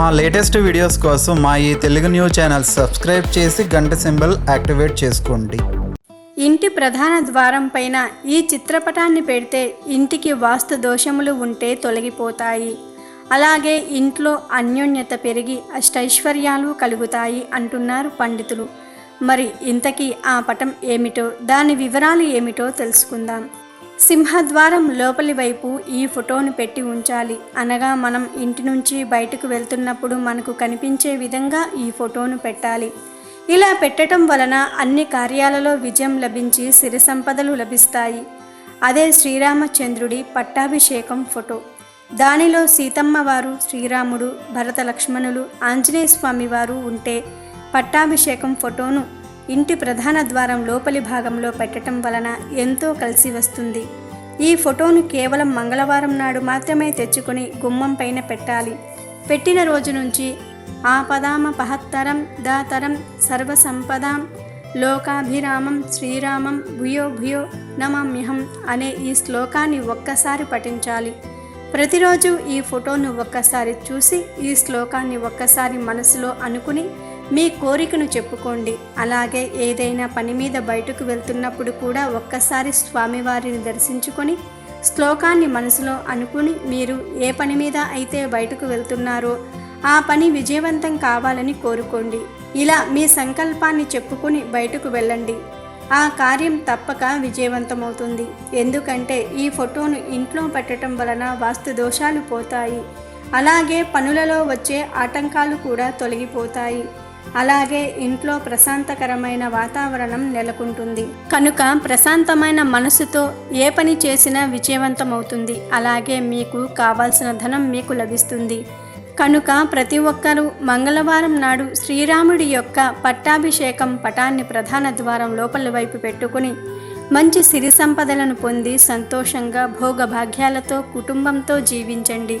మా latest videos కోసం మా ఈ తెలుగు న్యూస్ ఛానల్ సబ్స్క్రైబ్ చేసి గంట సింబల్ యాక్టివేట్ చేసుకోండి. ఇంటి ప్రధాన ద్వారం పైన ఈ చిత్రపటాన్ని పెడితే ఇంటికి వాస్తు దోషములు ఉంటే తొలగిపోతాయి. అలాగే ఇంట్లో అన్యోన్యత పెరిగి అష్టైశ్వర్యాలు కలుగుతాయి అంటున్నారు పండితులు. మరి ఇంతకీ ఆ పటం ఏమిటో దాని వివరాలు ఏమిటో తెలుసుకుందాం. సింహద్వారం లోపలి వైపు ఈ ఫోటోను పెట్టి ఉంచాలి. అనగా మనం ఇంటి నుంచి బయటకు వెళ్తున్నప్పుడు మనకు కనిపించే విధంగా ఈ ఫోటోను పెట్టాలి. ఇలా పెట్టడం వలన అన్ని కార్యాలలో విజయం లభించి సిరి సంపదలు లభిస్తాయి. అదే శ్రీరామచంద్రుడి పట్టాభిషేకం ఫోటో. దానిలో సీతమ్మ వారు శ్రీరాముడు భరత లక్ష్మణులు ఆంజనేయ స్వామి వారు ఉంటే పట్టాభిషేకం ఫోటోను ఇంటి ప్రధాన ద్వారం లోపలి భాగంలో పెట్టడం వలన ఎంతో కలిసి వస్తుంది. ఈ ఫోటోను కేవలం మంగళవారం నాడు మాత్రమే తెచ్చుకొని గుమ్మం పైన పెట్టాలి. పెట్టిన రోజు నుంచి ఆపదామ పహత్తరం దాతరం సర్వసంపదాం లోకాభిరామం శ్రీరామం భూయో భూయో నమమ్యహం అనే ఈ శ్లోకాన్ని ఒక్కసారి పఠించాలి. ప్రతిరోజు ఈ ఫోటోను ఒక్కసారి చూసి ఈ శ్లోకాన్ని ఒక్కసారి మనసులో అనుకుని మీ కోరికను చెప్పుకోండి. అలాగే ఏదైనా పని మీద బయటకు వెళ్తున్నప్పుడు కూడా ఒక్కసారి స్వామివారిని దర్శించుకొని శ్లోకాన్ని మనసులో అనుకుని మీరు ఏ పని మీద అయితే బయటకు వెళ్తున్నారో ఆ పని విజయవంతం కావాలని కోరుకోండి. ఇలా మీ సంకల్పాన్ని చెప్పుకొని బయటకు వెళ్ళండి. ఆ కార్యం తప్పక విజయవంతమవుతుంది. ఎందుకంటే ఈ ఫోటోను ఇంట్లో పెట్టడం వలన వాస్తు దోషాలు పోతాయి. అలాగే పనులలో వచ్చే ఆటంకాలు కూడా తొలగిపోతాయి. అలాగే ఇంట్లో ప్రశాంతకరమైన వాతావరణం నెలకొంటుంది. కనుక ప్రశాంతమైన మనసుతో ఏ పని చేసినా విజయవంతమవుతుంది. అలాగే మీకు కావాల్సిన ధనం మీకు లభిస్తుంది. కనుక ప్రతి ఒక్కరూ మంగళవారం నాడు శ్రీరాముడి యొక్క పట్టాభిషేకం పటాన్ని ప్రధాన ద్వారం లోపల వైపు పెట్టుకుని మంచి సిరి సంపదలను పొంది సంతోషంగా భోగభాగ్యాలతో కుటుంబంతో జీవించండి.